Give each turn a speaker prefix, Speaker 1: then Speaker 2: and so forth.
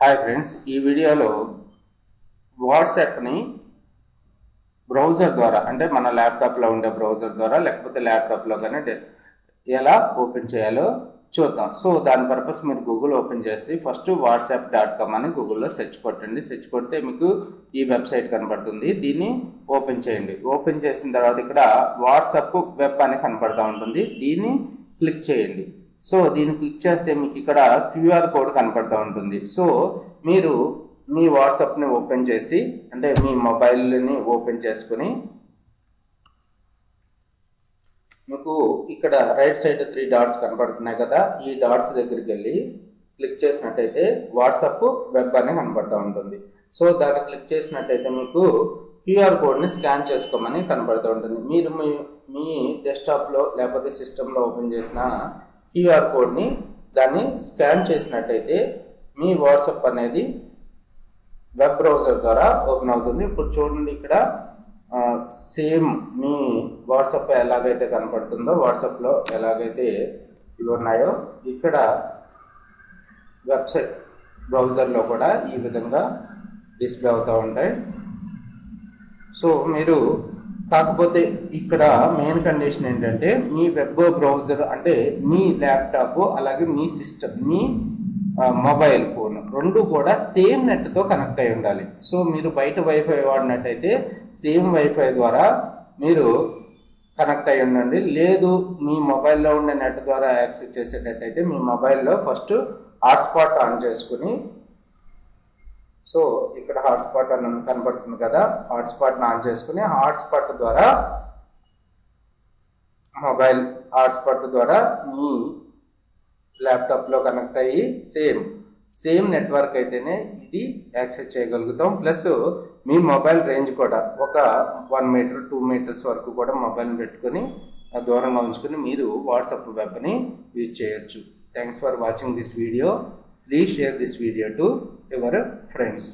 Speaker 1: Hi friends ఈ వీడియోలో వాట్సాప్ని browser ద్వారా అంటే మన ల్యాప్టాప్లో ఉండే బ్రౌజర్ ద్వారా లేకపోతే ల్యాప్టాప్లో కానీ ఎలా ఓపెన్ చేయాలో చూద్దాం. సో దాని పర్పస్ మీరు గూగుల్ ఓపెన్ చేసి ఫస్ట్ వాట్సాప్ డాట్ కామ్ అని గూగుల్లో సెర్చ్ కొట్టండి. సెర్చ్ కొడితే మీకు ఈ వెబ్సైట్ కనబడుతుంది. దీన్ని ఓపెన్ చేయండి. ఓపెన్ చేసిన తర్వాత ఇక్కడ వాట్సాప్ వెబ్ అని కనపడతా ఉంటుంది. దీన్ని క్లిక్ చేయండి. సో దీన్ని క్లిక్ చేస్తే మీకు ఇక్కడ క్యూఆర్ కోడ్ కనపడుతూ ఉంటుంది. సో మీరు మీ వాట్సాప్ని ఓపెన్ చేసి అంటే మీ మొబైల్ని ఓపెన్ చేసుకుని మీకు ఇక్కడ రైట్ సైడ్ త్రీ డాట్స్ కనపడుతున్నాయి కదా ఈ డాట్స్ దగ్గరికి వెళ్ళి క్లిక్ చేసినట్టయితే వాట్సాప్ వెబ్ అని కనపడుతూ ఉంటుంది. సో దాన్ని క్లిక్ చేసినట్టయితే మీకు క్యూఆర్ కోడ్ని స్కాన్ చేసుకోమని కనపడుతూ ఉంటుంది. మీరు మీ మీ డెస్క్టాప్లో లేకపోతే సిస్టంలో ఓపెన్ చేసిన క్యూఆర్ కోడ్ని దాన్ని స్కాన్ చేసినట్టయితే మీ వాట్సాప్ అనేది వెబ్ బ్రౌజర్ ద్వారా ఓపెన్ అవుతుంది. ఇప్పుడు చూడండి ఇక్కడ సేమ్ మీ వాట్సాప్ ఎలాగైతే కనపడుతుందో వాట్సాప్లో ఎలాగైతే ఇవి ఉన్నాయో ఇక్కడ వెబ్సైట్ బ్రౌజర్లో కూడా ఈ విధంగా డిస్ప్లే అవుతూ ఉంటాయి. సో మీరు కాకపోతే ఇక్కడ మెయిన్ కండిషన్ ఏంటంటే మీ వెబ్ బ్రౌజర్ అంటే మీ ల్యాప్టాప్ అలాగే మీ సిస్టమ్ మీ మొబైల్ ఫోన్ రెండు కూడా సేమ్ నెట్తో కనెక్ట్ అయి ఉండాలి. సో మీరు బయట వైఫై వాడినట్టయితే సేమ్ వైఫై ద్వారా మీరు కనెక్ట్ అయి ఉండండి. లేదు మీ మొబైల్లో ఉండే నెట్ ద్వారా యాక్సెస్ చేసేటట్టయితే మీ మొబైల్లో ఫస్ట్ హాట్స్పాట్ ఆన్ చేసుకుని సో ఇక్కడ హాట్స్పాట్ అని కనబడుతుంది కదా హాట్స్పాట్ని ఆన్ చేసుకుని హాట్స్పాట్ ద్వారా మొబైల్ హాట్స్పాట్ ద్వారా మీ ల్యాప్టాప్లో కనెక్ట్ అయ్యి సేమ్ సేమ్ నెట్వర్క్ అయితేనే ఇది యాక్సెస్ చేయగలుగుతాం. ప్లస్ మీ మొబైల్ రేంజ్ కూడా ఒక వన్ మీటర్ టూ మీటర్స్ వరకు కూడా మొబైల్ పెట్టుకొని దూరంగా ఉంచుకొని మీరు వాట్సాప్ వెబ్ని యూజ్ చేయొచ్చు. Thanks for watching this video. Please share this video to your friends